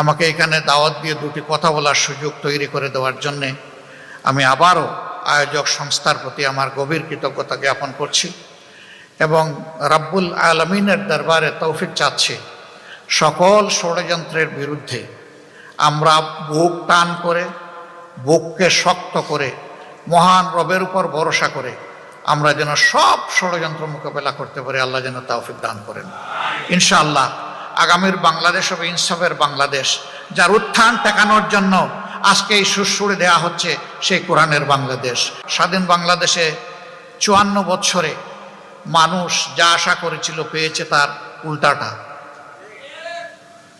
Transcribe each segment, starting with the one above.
আমাকে এখানে দাওয়াত দিয়ে দুটি কথা বলার সুযোগ তৈরি করে দেওয়ার জন্যে আমি আবারও আয়োজক সংস্থার প্রতি আমার গভীর কৃতজ্ঞতা জ্ঞাপন করছি এবং রাব্বুল আলমিনের দরবারে তৌফিক চাচ্ছি সকল ষড়যন্ত্রের বিরুদ্ধে। আমরা বুক টান করে, বুককে শক্ত করে, মহান রবের উপর ভরসা করে আমরা যেন সব ষড়যন্ত্র মোকাবেলা করতে পারি, আল্লাহ যেন তৌফিক দান করেন। ইনশাআল্লাহ আগামীর বাংলাদেশ হবে ইনসাফের বাংলাদেশ। যার উত্থান টেকানোর জন্য আজকে এই সুরসুরে দেওয়া হচ্ছে সেই কোরআনের বাংলাদেশ। স্বাধীন বাংলাদেশে চুয়ান্ন বছরে মানুষ যা আশা করেছিল পেয়েছে তার উল্টাটা।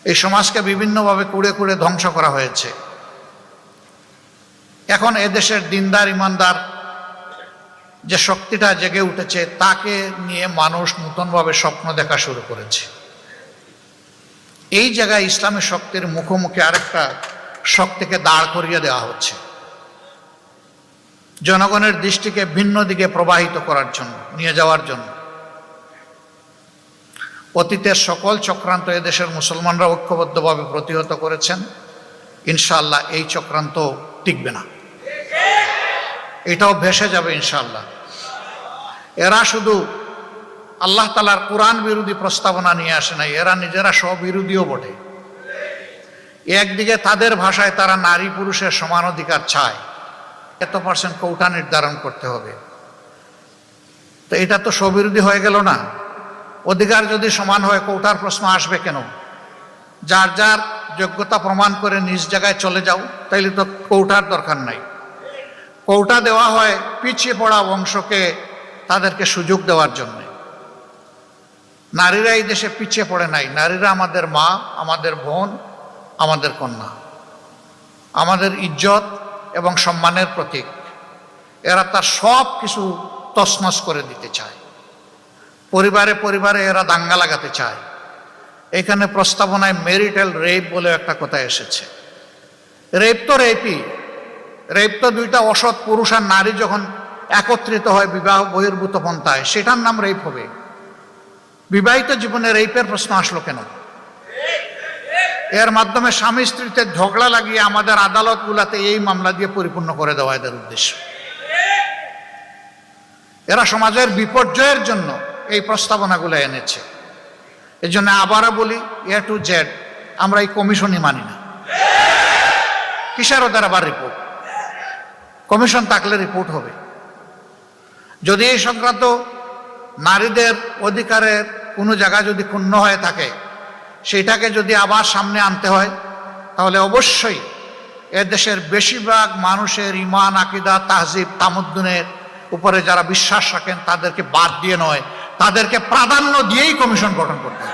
এই সমাজকে বিভিন্নভাবে কুড়ে কুড়ে ধ্বংস করা হয়েছে। এখন এদেশের দিনদার, ইমানদার যে শক্তিটা জেগে উঠেছে, তাকে নিয়ে মানুষ নতুনভাবে স্বপ্ন দেখা শুরু করেছে। এই জায়গায় ইসলামী শক্তির মুখোমুখি আরেকটা শক্তিকে দাঁড় করিয়ে দেওয়া হচ্ছে। জনগণের দৃষ্টিকে ভিন্ন দিকে প্রবাহিত করার জন্য, নিয়ে যাওয়ার জন্য। অতীতের সকল চক্রান্ত এদেশের মুসলমানরা ঐক্যবদ্ধভাবে প্রতিহত করেছেন। ইনশাল্লাহ এই চক্রান্ত টিকবে না। এটাও ভেসে যাবে ইনশাল্লাহ এরা শুধু আল্লাহ তালার কোরআন বিরোধী প্রস্তাবনা নিয়ে আসে নাই। এরা নিজেরা স্ববিরোধীও বটে। একদিকে তাদের ভাষায় তারা নারী পুরুষের সমান অধিকার চায়। এত পার্সেন্ট কৌটা নির্ধারণ করতে হবে। তো এটা তো স্ববিরোধী হয়ে গেল না। অধিকার যদি সমান হয়, কৌটার প্রশ্ন আসবে কেন? যার যার যোগ্যতা প্রমাণ করে নিজ জায়গায় চলে যাও, তাইলে তো কৌটার দরকার নাই। কৌটা দেওয়া হয় পিছিয়ে পড়া বংশকে তাদেরকে সুযোগ দেওয়ার জন্যে। নারীরা এই দেশে পিছিয়ে পড়ে নাই। নারীরা আমাদের মা, আমাদের বোন, আমাদের কন্যা। আমাদের ইজ্জত এবং সম্মানের প্রতীক। এরা তার সব কিছু তছনছ করে দিতে চায়। পরিবারে পরিবারে এরা দাঙ্গা লাগাতে চায়। এখানে প্রস্তাবনায় মেরিটাল রেপ বলে একটা কথা এসেছে। রেপ তো রেপই। রেপ তো দুইটা অসৎ পুরুষ আর নারী যখন একত্রিত হয়, বিবাহ বহির্ভূত পন্থায়, সেটার নাম রেপ হবে। বিবাহিত জীবনে রেপের প্রশ্ন আসলো কেন? এর মাধ্যমে স্বামী স্ত্রীতে ঝগড়া লাগিয়ে আমাদের আদালতগুলাতে এই মামলা দিয়ে পরিপূর্ণ করে দেওয়া এদের উদ্দেশ্য। এরা সমাজের বিপর্যয়ের জন্য এই প্রস্তাবনাগুলো এনেছে। এই জন্য আবারও বলি এ টু জেড আমরা এই কমিশনই মানি না। কিসের ওদের আবার রিপোর্ট। কমিশন থাকলে রিপোর্ট হবে। যদি এই সংক্রান্ত নারীদের অধিকারের কোনো জায়গা যদি ক্ষুণ্ণ হয়ে থাকে সেটাকে যদি আবার সামনে আনতে হয়, তাহলে অবশ্যই এ দেশের বেশিরভাগ মানুষের ইমান আকিদা, তাহজিব, তামুদ্দিনের উপরে যারা বিশ্বাস রাখেন, তাদেরকে বাদ দিয়ে নয়, তাদেরকে প্রাধান্য দিয়েই কমিশন গঠন করতে